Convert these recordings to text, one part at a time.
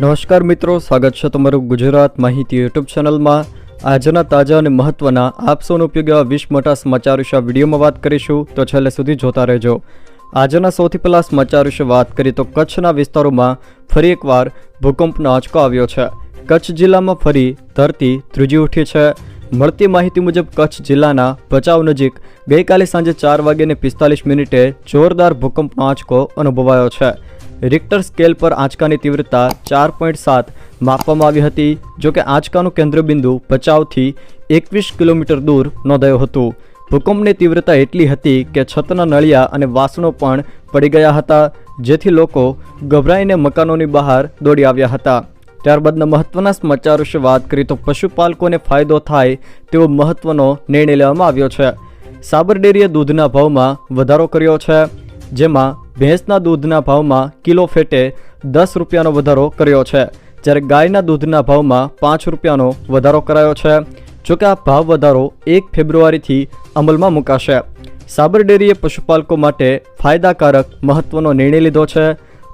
નમસ્કાર મિત્રો, સ્વાગત છે તમારું ગુજરાત માહિતી યુટ્યુબ ચેનલમાં. આજના તાજા અને મહત્વના આપસોનો ઉપયોગ એવા વીસ મોટા સમાચાર વિશે વિડીયોમાં વાત કરીશું. તો છેલ્લે સુધી જોતા રહેજો. આજના સૌથી પહેલાં સમાચાર વિશે વાત કરીએ તો કચ્છના વિસ્તારોમાં ફરી એકવાર ભૂકંપનો આંચકો આવ્યો છે. કચ્છ જિલ્લામાં ફરી ધરતી ધ્રુજી ઉઠી છે. મળતી માહિતી મુજબ કચ્છ જિલ્લાના ભચાઉ નજીક ગઈકાલે સાંજે ચાર વાગ્યાને પિસ્તાલીસ મિનિટે જોરદાર ભૂકંપનો આંચકો અનુભવાયો છે. રિક્ટર સ્કેલ પર આંચકાની તીવ્રતા ચાર પોઈન્ટ સાત માપવામાં આવી હતી જોકે આંચકાનું કેન્દ્રબિંદુ ભચાઉથી એકવીસ કિલોમીટર દૂર નોંધાયું હતું. ભૂકંપની તીવ્રતા એટલી હતી કે છતના નળિયા અને વાસણો પણ પડી ગયા હતા, જેથી લોકો ગભરાઈને મકાનોની બહાર દોડી આવ્યા હતા. ત્યારબાદના મહત્વના સમાચાર વિશે વાત કરીએ તો પશુપાલકોને ફાયદો થાય તેવો મહત્વનો નિર્ણય લેવામાં આવ્યો છે. સાબર ડેરીએ દૂધના ભાવમાં વધારો કર્યો છે, જેમાં ભેંસના દૂધના ભાવમાં કિલો ફેટે દસ રૂપિયાનો વધારો કર્યો છે, જ્યારે ગાયના દૂધના ભાવમાં પાંચ રૂપિયાનો વધારો કરાયો છે. જોકે આ ભાવ વધારો એક ફેબ્રુઆરીથી અમલમાં મુકાશે. સાબર ડેરીએ પશુપાલકો માટે ફાયદાકારક મહત્વનો નિર્ણય લીધો છે.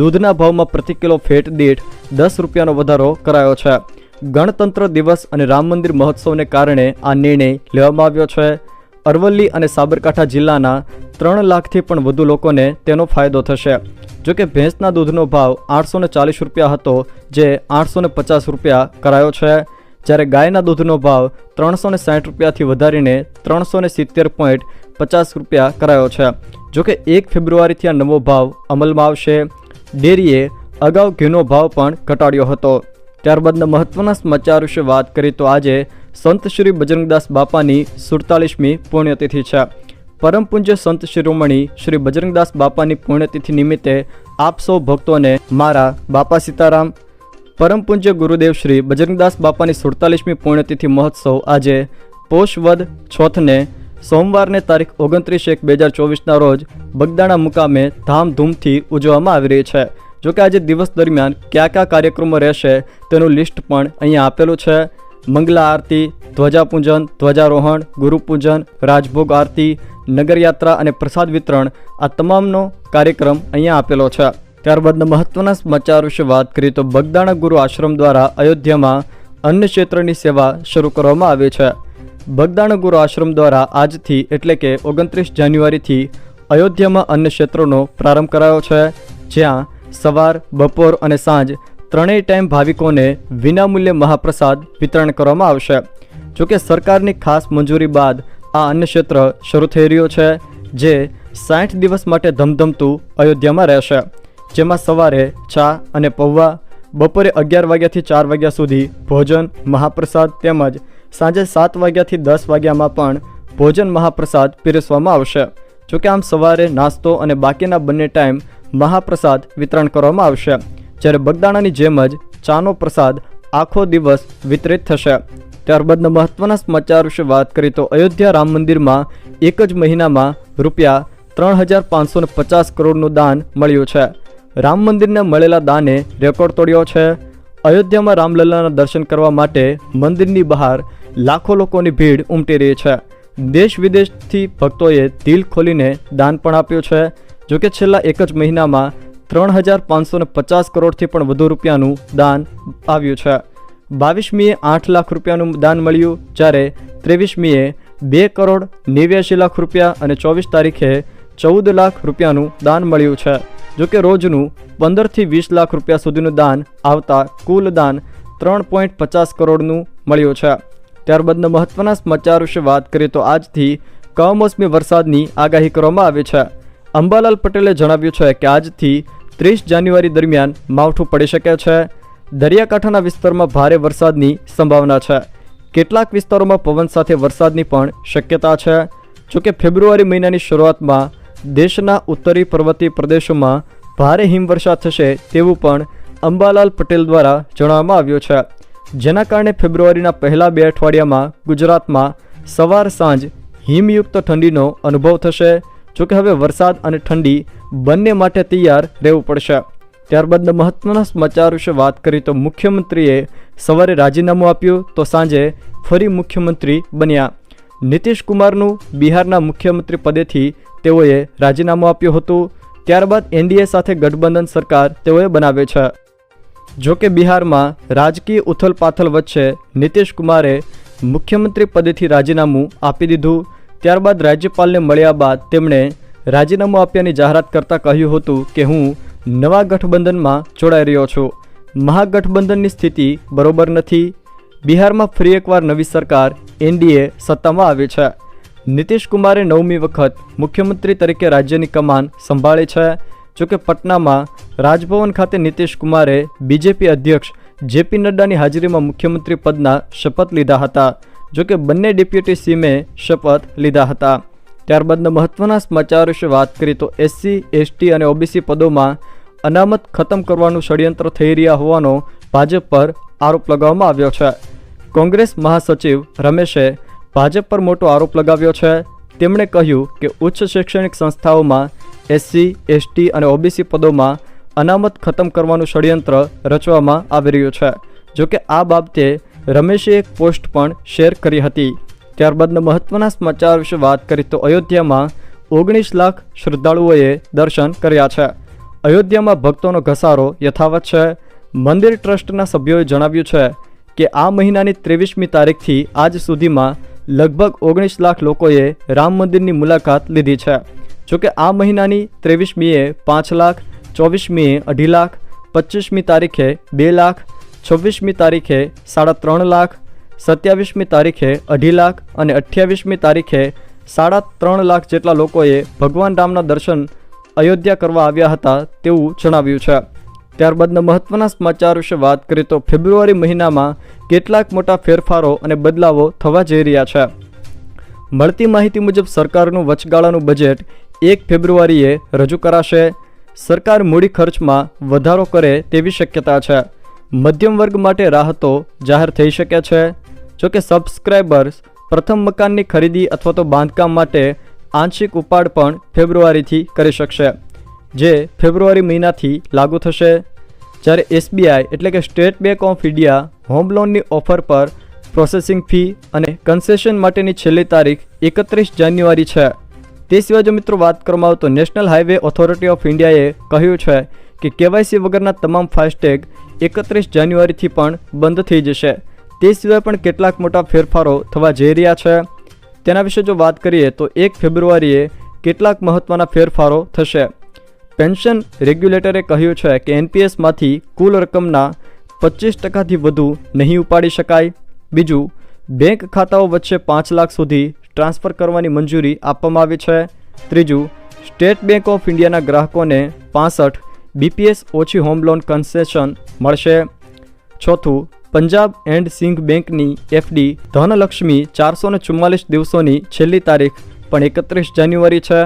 દૂધના ભાવમાં પ્રતિ કિલો ફેટ દીઠ દસ રૂપિયાનો વધારો કરાયો છે. ગણતંત્ર દિવસ અને રામ મંદિર મહોત્સવને કારણે આ નિર્ણય લેવામાં આવ્યો છે. અરવલ્લી અને સાબરકાંઠા જિલ્લાના ત્રણ લાખથી પણ વધુ લોકોને તેનો ફાયદો થશે. જો કે ભેંસના દૂધનો ભાવ આઠસો ચાલીસ રૂપિયા હતો, જે આઠસો પચાસ રૂપિયા કરાયો છે. જ્યારે ગાયના દૂધનો ભાવ ત્રણસો સાઠ રૂપિયાથી વધારીને ત્રણસો સિત્તેર પોઈન્ટ પચાસ રૂપિયા કરાયો છે. જોકે એક ફેબ્રુઆરીથી આ નવો ભાવ અમલમાં આવશે. ડેરીએ અગાઉ ઘીનો ભાવ પણ ઘટાડ્યો હતો. ત્યારબાદના મહત્વના સમાચાર વિશે વાત કરીએ તો આજે સંત શ્રી બજરંગદાસ બાપાની સુડતાલીસમી પુણ્યતિથિ છે. પરમ પૂજ્ય સંત શિરોમણી શ્રી બજરંગદાસ બાપાની પુણ્યતિથિ નિમિત્તે આપ સૌ ભક્તોને મારા બાપા સીતારામ, પરમ પૂજ્ય ગુરુદેવ શ્રી બજરંગદાસ બાપાની સુડતાલીસમી પુણ્યતિથિ મહોત્સવ આજે પોષ વદ ચોથને સોમવારને તારીખ ઓગણત્રીસ એક બે હજાર ચોવીસના રોજ બગદાણા મુકામે ધામધૂમથી ઉજવવામાં આવી રહી છે. જોકે આજે દિવસ દરમિયાન કયા કયા કાર્યક્રમો રહેશે તેનું લિસ્ટ પણ અહીંયા આપેલું છે. મંગલા આરતી ધ્વજાપૂજન ધ્વજારોહણ ગુરુપૂજન રાજભોગ આરતી, નગરયાત્રા અને પ્રસાદ વિતરણ આ તમામનો કાર્યક્રમ અહીંયા આપેલો છે. ત્યારબાદના મહત્વના સમાચાર વિશે વાત કરીએ તો બગદાણા ગુરુ આશ્રમ દ્વારા અયોધ્યામાં અન્ન ક્ષેત્રની સેવા શરૂ કરવામાં આવી છે. બગદાણા ગુરુ આશ્રમ દ્વારા આજથી એટલે કે ઓગણત્રીસ જાન્યુઆરીથી અયોધ્યામાં અન્ન ક્ષેત્રનો પ્રારંભ કરાયો છે. જ્યાં સવાર, બપોર અને સાંજ ત્રણેય ટાઈમ ભાવિકોને વિનામૂલ્યે મહાપ્રસાદ વિતરણ કરવામાં આવશે. જોકે સરકારની ખાસ મંજૂરી બાદ આ અન્ન ક્ષેત્ર શરૂ થઈ રહ્યું છે, જે સાઠ દિવસ માટે ધમધમતું અયોધ્યામાં રહેશે. જેમાં સવારે ચા અને પૌવા, બપોરે અગિયાર વાગ્યાથી ચાર વાગ્યા સુધી ભોજન, મહાપ્રસાદ તેમજ સાંજે સાત વાગ્યાથી દસ વાગ્યામાં પણ ભોજન, મહાપ્રસાદ પીરસવામાં આવશે. જોકે આમ સવારે નાસ્તો અને બાકીના બંને ટાઈમ મહાપ્રસાદ વિતરણ કરવામાં આવશે. જ્યારે બગદાણાની જેમ જ ચાનો પ્રસાદ આખો દિવસ વિતરિત થશે. ત્યારબાદના મહત્વના સમાચાર વિશે વાત કરીએ તો અયોધ્યા રામ મંદિરમાં એક જ મહિનામાં રૂપિયા ત્રણ હજાર પાંચસો પચાસ કરોડનું દાન મળ્યું છે. રામ મંદિરને મળેલા દાને રેકોર્ડ તોડ્યો છે. અયોધ્યામાં રામલલ્લાના દર્શન કરવા માટે મંદિરની બહાર લાખો લોકોની ભીડ ઉમટી રહી છે. દેશ વિદેશથી ભક્તોએ દિલ ખોલીને દાન પણ આપ્યું છે. જોકે છેલ્લા એક જ મહિનામાં ત્રણ હજાર પાંચસો પચાસ કરોડથી પણ વધુ રૂપિયાનું દાન આવ્યું છે. બાવીસમીએ આઠ લાખ રૂપિયાનું દાન મળ્યું, જ્યારે ત્રેવીસમીએ બે કરોડ નેવ્યાસી લાખ રૂપિયા અને ચોવીસ તારીખે ચૌદ લાખ રૂપિયાનું દાન મળ્યું છે. જોકે રોજનું પંદરથી વીસ લાખ રૂપિયા સુધીનું દાન આવતા કુલ દાન ત્રણ પોઈન્ટ પચાસ કરોડનું મળ્યું છે. ત્યારબાદના મહત્વના સમાચાર વિશે વાત કરીએ તો આજથી કમોસમી વરસાદની આગાહી કરવામાં આવી છે. અંબાલાલ પટેલે જણાવ્યું છે કે આજથી ત્રીસ જાન્યુઆરી દરમિયાન માવઠું પડી શકે છે. દરિયાકાંઠાના વિસ્તારમાં ભારે વરસાદની સંભાવના છે. કેટલાક વિસ્તારોમાં પવન સાથે વરસાદની પણ શક્યતા છે. જોકે ફેબ્રુઆરી મહિનાની શરૂઆતમાં દેશના ઉત્તરી પર્વતીય પ્રદેશોમાં ભારે હિમવર્ષા થશે તેવું પણ અંબાલાલ પટેલ દ્વારા જણાવવામાં આવ્યું છે. જેના કારણે ફેબ્રુઆરીના પહેલા બે અઠવાડિયામાં ગુજરાતમાં સવાર સાંજ હિમયુક્ત ઠંડીનો અનુભવ થશે. જોકે હવે વરસાદ અને ઠંડી બંને માટે તૈયાર રહેવું પડશે. ત્યારબાદના મહત્વના સમાચાર વિશે વાત કરી તો મુખ્યમંત્રીએ સવારે રાજીનામું આપ્યું તો સાંજે ફરી મુખ્યમંત્રી બન્યા. નીતિશ કુમારનું બિહારના મુખ્યમંત્રી પદેથી તેઓએ રાજીનામું આપ્યું હતું. ત્યારબાદ એનડીએ સાથે ગઠબંધન સરકાર તેઓએ બનાવે છે. જો કે બિહારમાં રાજકીય ઉથલપાથલ વચ્ચે નીતિશ કુમારે મુખ્યમંત્રી પદેથી રાજીનામું આપી દીધું. ત્યારબાદ રાજ્યપાલને મળ્યા બાદ તેમણે રાજીનામું આપ્યાની જાહેરાત કરતાં કહ્યું હતું કે હું નવા ગઠબંધનમાં જોડાઈ રહ્યો છું. મહાગઠબંધનની સ્થિતિ બરોબર નથી. બિહારમાં ફરી એકવાર નવી સરકાર, એનડીએ સત્તામાં આવી છે. નીતિશ કુમારે નવમી વખત મુખ્યમંત્રી તરીકે રાજ્યની કમાન સંભાળી છે. જોકે પટનામાં રાજભવન ખાતે નીતિશ કુમારે બીજેપી અધ્યક્ષ જેપી નડ્ડાની હાજરીમાં મુખ્યમંત્રી પદના શપથ લીધા હતા. જોકે બંને ડેપ્યુટી સીમે શપથ લીધા હતા. ત્યારબાદના મહત્વના સમાચાર વિશે વાત કરીએ તો એસસી, એસટી અને ઓબીસી પદોમાં અનામત ખતમ કરવાનું ષડયંત્ર થઈ રહ્યા હોવાનો ભાજપ પર આરોપ લગાવવામાં આવ્યો છે. કોંગ્રેસ મહાસચિવ રમેશે ભાજપ પર મોટો આરોપ લગાવ્યો છે. તેમણે કહ્યું કે ઉચ્ચ શૈક્ષણિક સંસ્થાઓમાં એસસી, એસટી અને ઓબીસી પદોમાં અનામત ખતમ કરવાનું ષડયંત્ર રચવામાં આવી રહ્યું છે. જોકે આ બાબતે રમેશે એક પોસ્ટ પણ શેર કરી હતી. ત્યારબાદના મહત્વના સમાચાર વિશે વાત કરી તો અયોધ્યામાં ઓગણીસ લાખ શ્રદ્ધાળુઓએ દર્શન કર્યા છે. અયોધ્યામાં ભક્તોનો ઘસારો યથાવત છે. મંદિર ટ્રસ્ટના સભ્યોએ જણાવ્યું છે કે આ મહિનાની ત્રેવીસમી તારીખથી આજ સુધીમાં લગભગ ઓગણીસ લાખ લોકોએ રામ મંદિરની મુલાકાત લીધી છે. જોકે આ મહિનાની ત્રેવીસમીએ પાંચ લાખ, ચોવીસમીએ અઢી લાખ પચીસમી તારીખે બે લાખ છવ્વીસમી તારીખે સાડા ત્રણ લાખ, સત્યાવીસમી તારીખે અઢી લાખ અને અઠ્યાવીસમી તારીખે સાડા ત્રણ લાખ જેટલા લોકોએ ભગવાન રામના દર્શન અયોધ્યા કરવા આવ્યા હતા તેવું જણાવ્યું છે. ત્યારબાદના મહત્વના સમાચાર વિશે વાત કરીએ તો ફેબ્રુઆરી મહિનામાં કેટલાક મોટા ફેરફારો અને બદલાવો થવા જઈ રહ્યા છે. મળતી માહિતી મુજબ સરકારનું વચગાળાનું બજેટ એક ફેબ્રુઆરીએ રજૂ કરાશે. સરકાર મૂડી ખર્ચમાં વધારો કરે તેવી શક્યતા છે. મધ્યમ વર્ગ માટે રાહતો જાહેર થઈ શકે છે. જોકે સબસ્ક્રાઇબર્સ પ્રથમ મકાનની ખરીદી અથવા તો બાંધકામ માટે આંશિક ઉપાડ પણ ફેબ્રુઆરીથી કરી શકશે, જે ફેબ્રુઆરી મહિનાથી લાગુ થશે. જ્યારે એસબીઆઈ એટલે કે State Bank of India home લોનની ઓફર પર પ્રોસેસિંગ ફી અને કન્સેશન માટેની છેલ્લી તારીખ એકત્રીસ જાન્યુઆરી છે. તે સિવાય જો મિત્રો વાત કરવામાં આવે તો નેશનલ હાઈવે ઓથોરિટી ઓફ ઇન્ડિયાએ કહ્યું છે કે કેવાયસી વગરના તમામ ફાસ્ટેગ એકત્રીસ જાન્યુઆરીથી પણ બંધ થઈ જશે. તે સિવાય પણ કેટલાક મોટા ફેરફારો થવા જઈ રહ્યા છે. તેના વિશે જો વાત કરીએ તો એક ફેબ્રુઆરીએ કેટલાક મહત્ત્વના ફેરફારો થશે. પેન્શન રેગ્યુલેટરે કહ્યું છે કે એનપીએસમાંથી કુલ રકમના પચીસ ટકાથી વધુ નહીં ઉપાડી શકાય. બીજું, બેંક ખાતાઓ વચ્ચે પાંચ લાખ સુધી ટ્રાન્સફર કરવાની મંજૂરી આપવામાં આવી છે. ત્રીજું, સ્ટેટ બેંક ઓફ ઇન્ડિયાના ગ્રાહકોને પાસઠ બીપીએસ ઓછી હોમ લોન કન્સેશન મળશે. ચોથું, પંજાબ એન્ડ સિંઘ બેંકની એફડી ધનલક્ષ્મી ચારસો ચુમ્માલીસ દિવસોની છેલ્લી તારીખ પણ એકત્રીસ જાન્યુઆરી છે.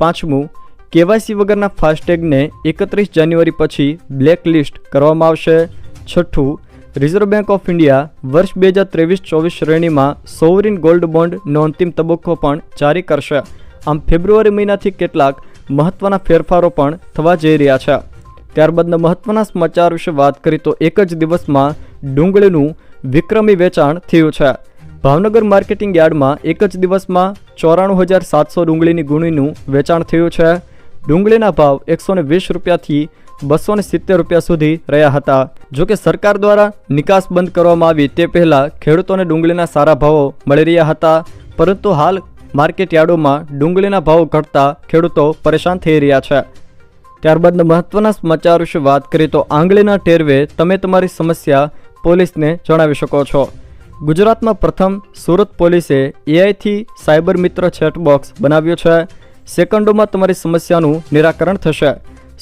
પાંચમું, કેવાયસી વગરના ફાસ્ટેગને એકત્રીસ જાન્યુઆરી પછી બ્લેક લિસ્ટ કરવામાં આવશે. છઠ્ઠું, રિઝર્વ બેંક ઓફ ઇન્ડિયા વર્ષ બે હજાર ત્રેવીસ ચોવીસ શ્રેણીમાં સોવરિન ગોલ્ડ બોન્ડનો અંતિમ તબક્કો પણ જારી કરશે. આમ ફેબ્રુઆરી મહિનાથી કેટલાક મહત્ત્વના ફેરફારો પણ થવા જઈ રહ્યા છે. ત્યારબાદના મહત્ત્વના સમાચાર વિશે વાત કરી તો એક જ દિવસમાં ડુંગળીનું વિક્રમી વેચાણ થયું છે. ભાવનગર માર્કેટિંગ યાર્ડમાં એક જ દિવસમાં ચોરાણું હજાર સાતસો ડુંગળીની ગુણીનું વેચાણ થયું છે. ડુંગળીના ભાવ એકસો વીસ રૂપિયાથી બસો સિત્તેર રૂપિયા સુધી રહ્યા હતા. જોકે સરકાર દ્વારા નિકાસ બંધ કરવામાં આવી તે પહેલાં ખેડૂતોને ડુંગળીના સારા ભાવો મળી રહ્યા હતા. પરંતુ હાલ માર્કેટ યાર્ડોમાં ડુંગળીના ભાવ ઘટતા ખેડૂતો પરેશાન થઈ રહ્યા છે. ત્યારબાદના મહત્વના સમાચાર વિશે વાત કરીએ તો આંગળીના ટેરવે તમે તમારી સમસ્યા પોલીસને જણાવી શકો છો. ગુજરાતમાં પ્રથમ સુરત પોલીસે એઆઈથી સાયબર મિત્ર ચેટબોક્સ બનાવ્યો છે. સેકન્ડોમાં તમારી સમસ્યાનું નિરાકરણ થશે.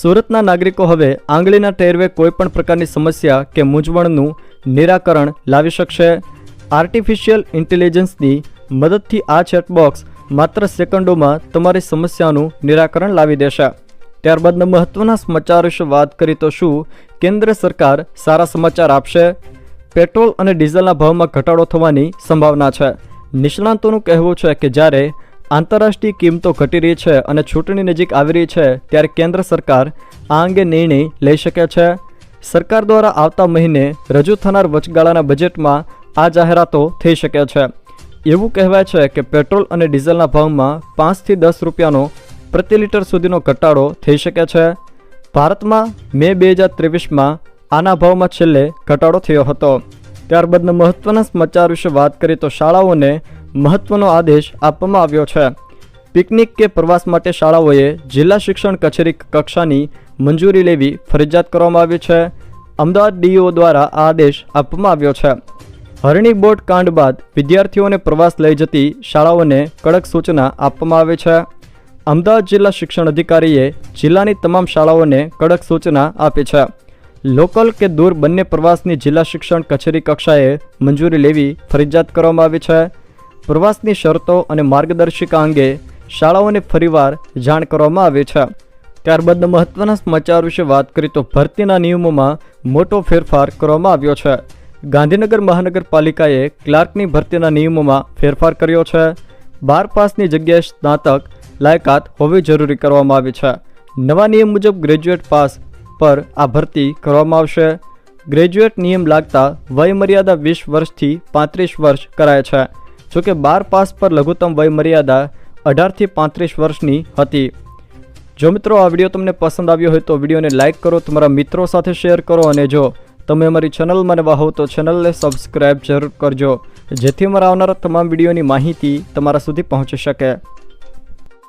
સુરતના નાગરિકો હવે આંગળીના ટેરવે કોઈપણ પ્રકારની સમસ્યા કે મૂંઝવણનું નિરાકરણ લાવી શકશે. આર્ટિફિશિયલ ઇન્ટેલિજન્સની મદદથી આ ચેટબોક્સ માત્ર સેકન્ડોમાં તમારી સમસ્યાનું નિરાકરણ લાવી દેશે. ત્યારબાદના મહત્વના સમાચાર વિશે વાત કરી તો શું? કેન્દ્ર સરકાર સારા સમાચાર આપશે? પેટ્રોલ અને ડીઝલના ભાવમાં ઘટાડો થવાની સંભાવના છે. નિષ્ણાંતોનું કહેવું છે કે જ્યારે આંતરરાષ્ટ્રીય કિંમતો ઘટી રહી છે અને ચૂંટણી નજીક આવી રહી છે, ત્યારે કેન્દ્ર સરકાર આ અંગે નિર્ણય લઈ શકે છે. સરકાર દ્વારા આવતા મહિને રજૂ થનાર વચગાળાના બજેટમાં આ જાહેરાતો થઈ શકે છે. એવું કહેવાય છે કે પેટ્રોલ અને ડીઝલના ભાવમાં પાંચથી દસ રૂપિયાનો પ્રતિ લિટર સુધીનો ઘટાડો થઈ શકે છે. ભારતમાં મે બે હજાર ત્રેવીસમાં આના ભાવમાં છેલ્લે ઘટાડો થયો હતો. ત્યારબાદના મહત્ત્વના સમાચાર વિશે વાત કરીએ તો શાળાઓને મહત્ત્વનો આદેશ આપવામાં આવ્યો છે. પિકનિક કે પ્રવાસ માટે શાળાઓએ જિલ્લા શિક્ષણ કચેરી કક્ષાની મંજૂરી લેવી ફરજિયાત કરવામાં આવી છે. અમદાવાદ ડીઓ દ્વારા આ આદેશ આપવામાં આવ્યો છે. હરણી બોટ કાંડ બાદ વિદ્યાર્થીઓને પ્રવાસ લઈ જતી શાળાઓને કડક સૂચના આપવામાં આવે છે. અમદાવાદ જિલ્લા શિક્ષણ અધિકારીએ જિલ્લાની તમામ શાળાઓને કડક સૂચના આપી છે. લોકલ કે દૂર બંને પ્રવાસની જિલ્લા શિક્ષણ કચેરી કક્ષાએ મંજૂરી લેવી ફરજિયાત કરવામાં આવી છે. પ્રવાસની શરતો અને માર્ગદર્શિકા અંગે શાળાઓને ફરીવાર જાણ કરવામાં આવી છે. ત્યારબાદ મહત્વના સમાચાર વિશે વાત કરીએ તો ભરતીના નિયમોમાં મોટો ફેરફાર કરવામાં આવ્યો છે. ગાંધીનગર મહાનગરપાલિકાએ ક્લાર્કની ભરતીના નિયમોમાં ફેરફાર કર્યો છે. બાર પાસની જગ્યાએ સ્નાતક લાયકાત હોવી જરૂરી કરવામાં આવી છે. નવા નિયમ મુજબ ગ્રેજ્યુએટ પાસ પર આ ભરતી કરવામાં આવશે. ગ્રેજ્યુએટ નિયમ લાગતા વયમર્યાદા વીસ વર્ષથી પાંત્રીસ વર્ષ કરાય છે. જોકે બાર પાસ પર લઘુત્તમ વયમર્યાદા અઢારથી પાંત્રીસ વર્ષની હતી. જો મિત્રો આ વીડિયો તમને પસંદ આવ્યો હોય તો વિડીયોને લાઇક કરો, તમારા મિત્રો સાથે શેર કરો અને જો તમે અમારી ચેનલમાં નવા હો તો ચેનલને સબસ્ક્રાઈબ જરૂર કરજો, જેથી અમારા આવનારા તમામ વિડીયોની માહિતી તમારા સુધી પહોંચી શકે.